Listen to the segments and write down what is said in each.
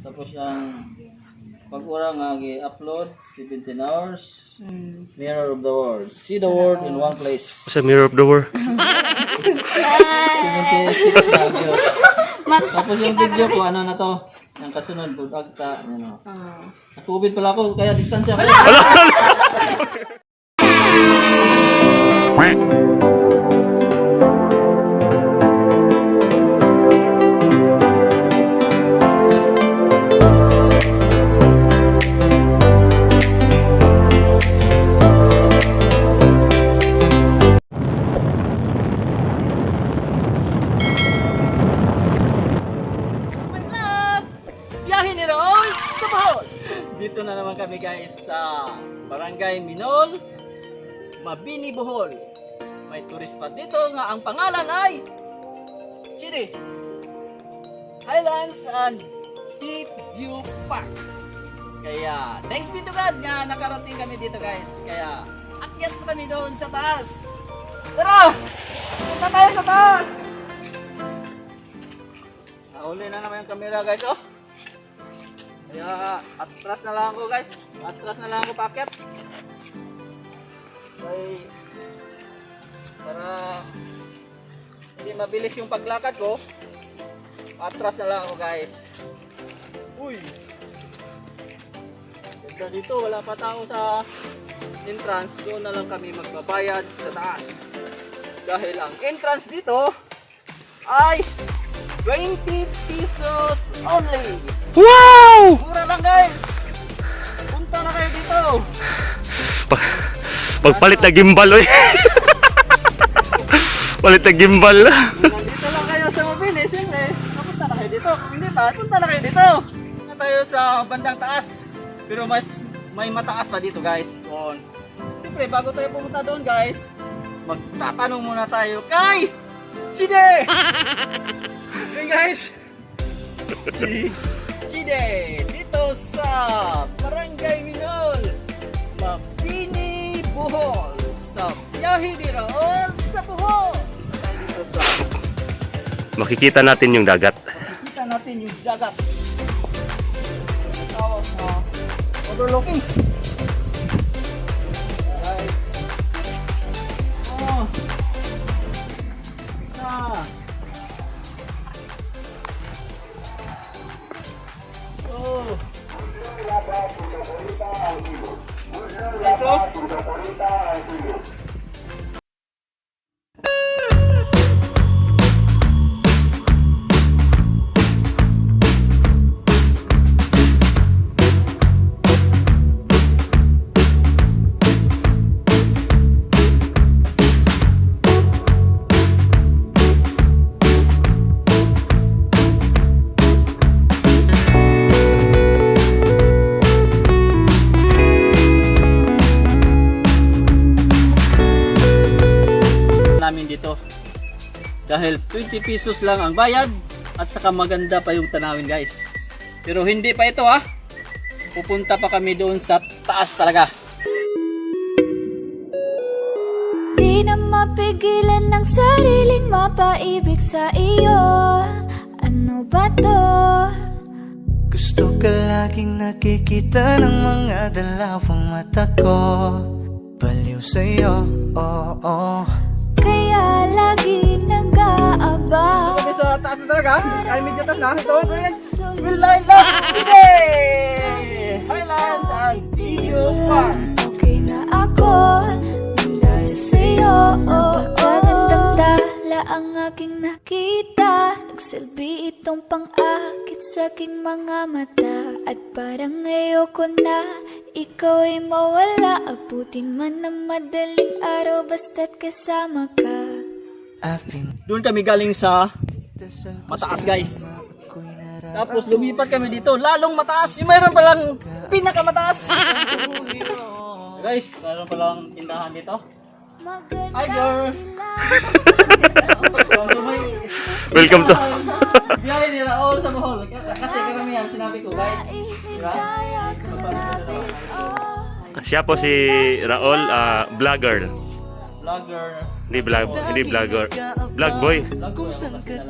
Tapos ang pag ura nga gi-upload 17 hours. Mirror of the world. See the world in one place. Sa mirror of the world. 76 na views. Tapos yung video ko, ano na to? Yung kasunod, good agta. Ano. Nakubid pala ako, kaya distansya ako. My Dito na naman kami guys sa Barangay Minol, Mabini, Bohol. May tourist spot dito nga ang pangalan ay Chidi Highlands and Deep View Park. Kaya, thanks be to God nga nakarating kami dito guys. Kaya, akyat po kami doon sa taas. Tara! Punta tayo sa taas! Nahuli na naman yung camera guys oh. Kaya atras na lang ako guys. Atras na lang ako packet. Kay para hindi mabilis yung paglakad ko. Atras na lang ako guys. Uy. Ganda dito, wala pa tao sa entrance. Doon na lang kami magbabayad sa taas. Dahil ang entrance dito ay 20 pesos only. Wow! Mura lang guys. Punta na kayo dito. Pag, pagpalit na gimbal, oy. Palit na gimbal. Nandito lang kayo sa Mabini, siyempre. Napunta na kayo dito. Kung hindi pa, punta na kayo dito. Punta tayo sa bandang taas. Pero mas may mataas pa dito guys. Doon. Siyempre, bago tayo pumunta doon guys, magtatanong muna tayo kay Chide! Hey guys! Si Chide! Dito sa Barangay Minol, Mabini, Bohol. Sa biyahe ni Raul sa Bohol. Makikita natin yung dagat. Kita natin yung dagat. Tawag na overlooking. Guys. Oh. Ah. Dahil 20 pesos lang ang bayad at saka maganda pa yung tanawin guys. Pero hindi pa ito ha. Pupunta pa kami doon sa taas talaga. Di na mapigilan ng sariling mapaibig sa iyo Ano ba to? Gusto ka laging nakikita ng mga dalawang mata ko Baliw sa'yo, oo oh, Kaya talaga. Ay medyo taas na. Sulit Will I love you today? Highlands and Video Park. Okay na ako dahil sa'yo Napakagandang tala ang aking nakita Nagsilbi itong pang-akit sa aking mga mata At parang ayoko na ikaw ay mawala Abutin man ng madaling araw basta't kasama ka I've been Doon kami galing sa mataas guys. Tapos lumipat kami dito, lalong mataas. Yung mayroon palang pinakamataas. guys, mayroon palang tindahan dito. Maganda Hi girls! Welcome to. biyahe ni Raul sa Bohol. Kasi karamihan sinabi ko guys. Diba? Siya po si Raul, ah, vlogger. Vlogger. Hindi vlog, hindi vlogger. Vlog boy. Vlogger.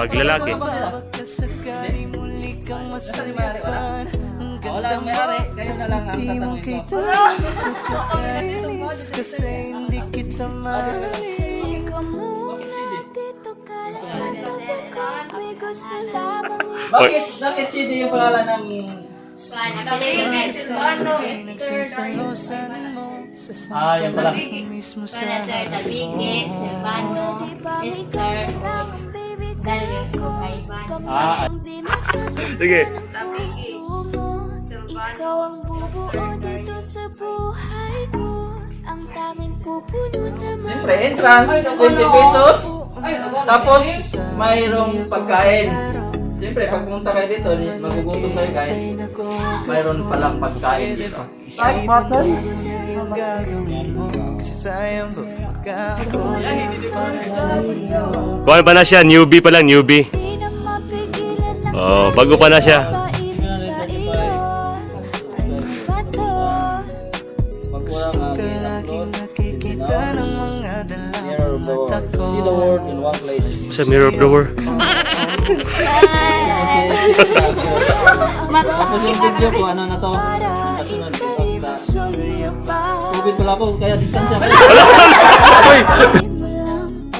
Pag lalaki. Wala? Ang may-ari. Kayo na lang ang tatanungin ko. Kasi hindi kita mahalin Bakit? Bakit Chidi yung pangalan ng... Ay nagsisalosan mo Sa Ah, yun pala. sangkala ko mismo sa Kaiban. Ah. Sige. Ikaw ang bubuo dito sa buhay ko Ang taming pupuno sa mga Siyempre, entrance, 20 pesos. Tapos, mayroong pagkain. Siyempre, pag pumunta kayo dito, magugutom kayo guys. Mayroon palang pagkain dito. Para sa'yo Kung ano pa na siya, newbie pa lang, newbie. Oh, bago pa na siya. Mirror of the world. mata ko See the world in one place. Sa mirror of the world. Tapos yung video ko, ano na to? Kasunod ko. Pa Covid pala ako, kaya distansya. Uy!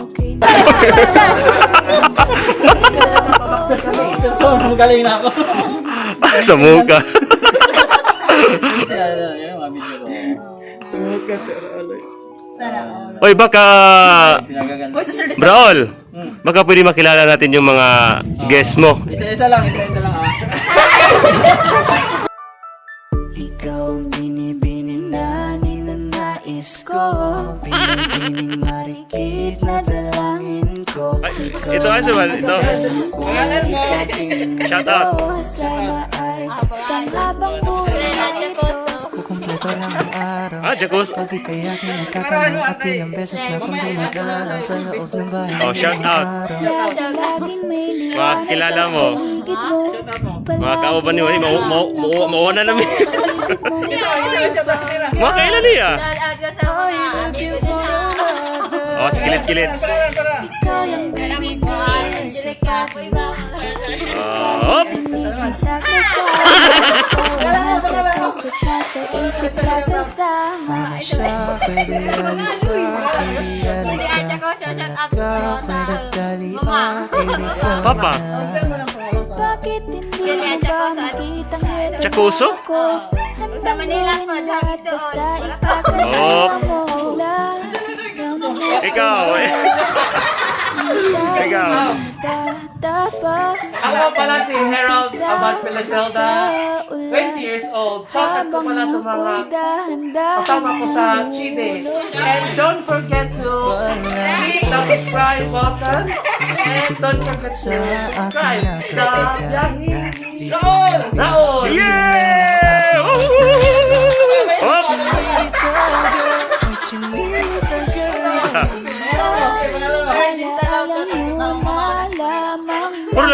Okay na Magaling na ako. Sa mga video ko. Oy, baka... Braol. Baka pwede makilala natin yung mga guests mo. Isa-isa lang, isa-isa lang ah. Ikaw ang binibini na ninanais ko Binibining marikit na dalangin ko Ay, ito ano ba? Ito. Shout out. Sana Kukumpleto lang ang araw Ah, Jacuz. Pag ika'y aking At ilang beses na kong dinadalaw Sa loob ng bahay Oh, shout out. Mga kilala mo. Mga kauban niyo, mau mau mau mau na namin. Mga kailan niya? Oh, kilit-kilit. Ba? Ah, hop. Nasa puso't nasa isip ka kasama Ano siya, pwede Pwede ko, shout out Ka, sa pwede dali Mama. Pwede ka Papa. Bakit hindi mo ba makitang heto Tsakuso? ako? Handa Sa Manila gawin po, lahat basta ikakasama mo Wala Ikaw. eh. Ikaw. Ako pala si Harold Abad Pelazelda, 20 20 years old. Shout out ko pala sa mga kasama ko sa Chile. And don't forget to click the subscribe button. And don't forget to subscribe the Yahi Raul. Yeah!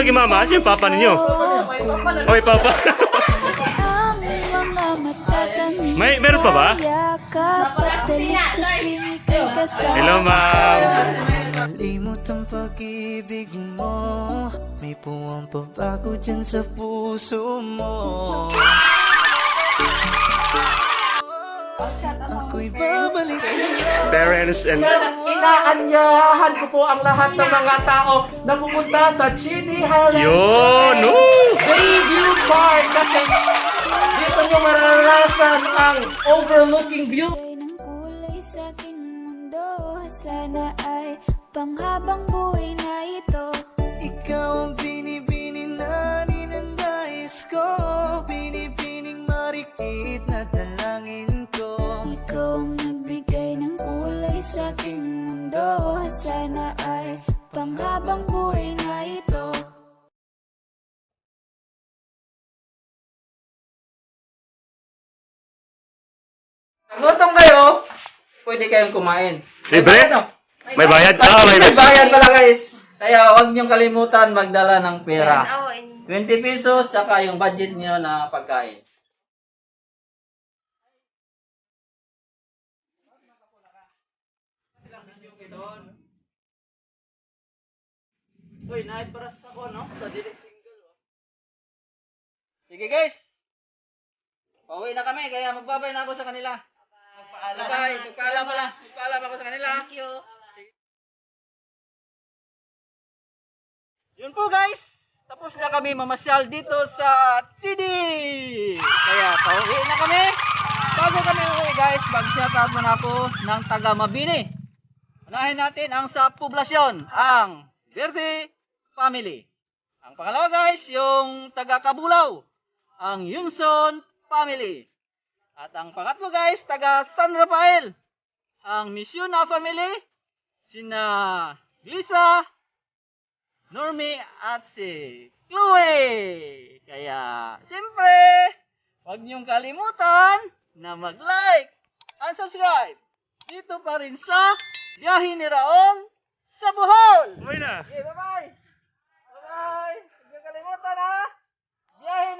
Lagi mama, siya yung papa ninyo. Oy, papa. May- meron pa ba? Kay Hello, ma'am. Malimot ang pag-ibig mo May puwang pabago dyan sa puso mo Ako'y babalik sa'yo Parents and... Inaanyahan ko po ang lahat ng mga tao na pumunta sa Chili Highlands. Yun! Bayview Park. Kasi dito nyo mararanasan ang overlooking view. Ng kulay sa aking mundo Sana ay panghabang buhay na ito. Ikaw ang pwede kayong kumain. Libre? Ano? May bayad? Ah, may May bayad pala guys. Kaya huwag niyong kalimutan magdala ng pera. Oh, in 20 pesos, tsaka yung budget niyo na pagkain. Uy, naipras ako, no? Sa dilis Sige guys. Pauwi na kami, kaya magbabay na ako sa kanila. Bye-bye. Magpaalam pala. Magpaalam ako sa kanila. Thank you. Yun po guys. Tapos na kami mamasyal dito sa CD. Kaya pauwi na kami. Bago kami uwi guys, mag-shoutout muna ako ng taga Mabini. Unahin natin ang sa poblasyon, ang Verde Family. Ang pangalawa guys, yung taga Kabulaw, ang Yunson Family. At ang pangatlo guys, taga San Rafael, ang Misiona Family, sina Glisa, Normie at si Chloe. Kaya, siyempre, huwag niyong kalimutan na mag-like and subscribe. Dito pa rin sa Biyahe ni Raon sa Bohol. Uwi na. Okay, bye-bye. Bye-bye. Huwag niyong kalimutan ha. Biyahe